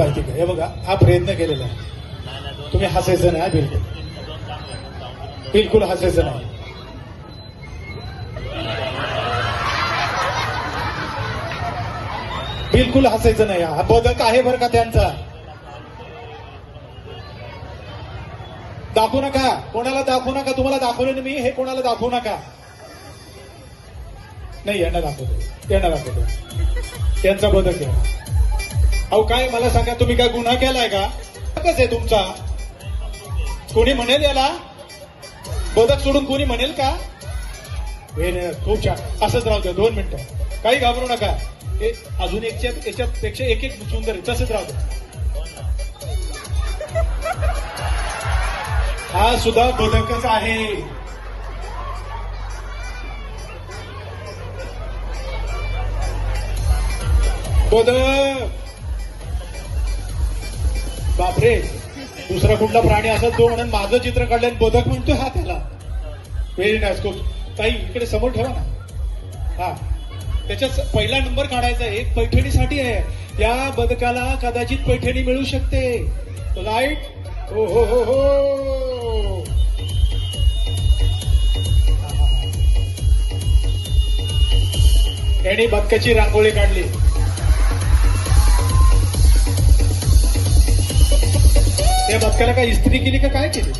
माहिती का? हे बघा हा प्रयत्न केलेला आहे. तुम्ही हसायचं नाही बिलकुल. बिलकुल हसायचं नाही. बिलकुल हसायचं नाही. हा बदक आहे बरं का त्यांचा? दाखवू नका. कोणाला दाखवू नका? तुम्हाला दाखवलं मी. हे कोणाला दाखवू नका? नाही यांना दाखवतो. यांना दाखवतो. त्यांचा बदक आहे. अहो काय मला सांगा तुम्ही काय गुन्हा केलाय का? कसं आहे तुमचा. कोणी म्हणेल याला? बदक सोडून कोणी म्हणेल का? हे खूप छान. असंच राहू द्या दोन मिनिटं. काही घाबरू नका. हे अजून एकच्या याच्यापेक्षा एक एक सुंदर आहे तसंच राहू हा सुद्धा बदकच आहे. बदक! बापरे. दुसरा कुठला प्राणी असत तो म्हणून माझं चित्र काढलं बदक म्हणतोय हा त्याला. व्हेरी नाईस खूप. ताई इकडे समोर ठेवा ना. हा. त्याच्यात पहिला नंबर काढायचा आहे. एक पैठणीसाठी आहे. या बदकाला कदाचित पैठणी मिळू शकते. लाइट हो. हो हो हो. त्याने बदकाची रांगोळी काढली. त्या बदकाला काय इस्त्री केली का काय केली?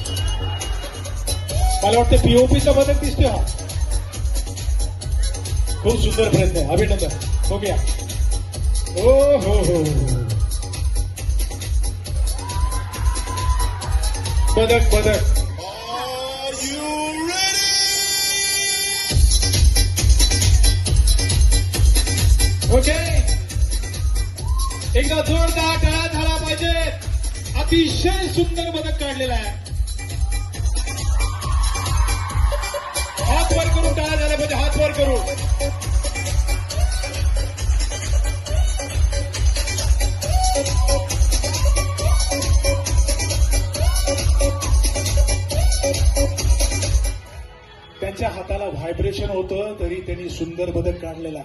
मला वाटतं पीओपीचा बदक दिसतोय हा. खूप सुंदर प्रयत्न आहे. अभिनंदन. हो हो हो. हो. बदक बदक? ओके एकदा जोरदार टाळा झाला पाहिजे. अतिशय सुंदर बदक काढलेला आहे. हात वर करून टाळा झाला पाहिजे हात वर करून. त्यांच्या हाताला व्हायब्रेशन होतं तरी त्यांनी सुंदर बदक काढलेला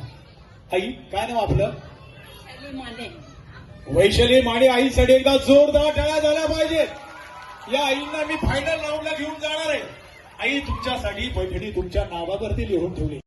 आई काय नाव आपलं? माने. वैशाली माने आईसाठी एकदा जोरदार टाळ्या झाल्या पाहिजेत या आईंना मी फायनल राऊंडला घेऊन जाणार आहे. आई तुमच्यासाठी पैठणी तुमच्या नावावरती लिहून ठेवली.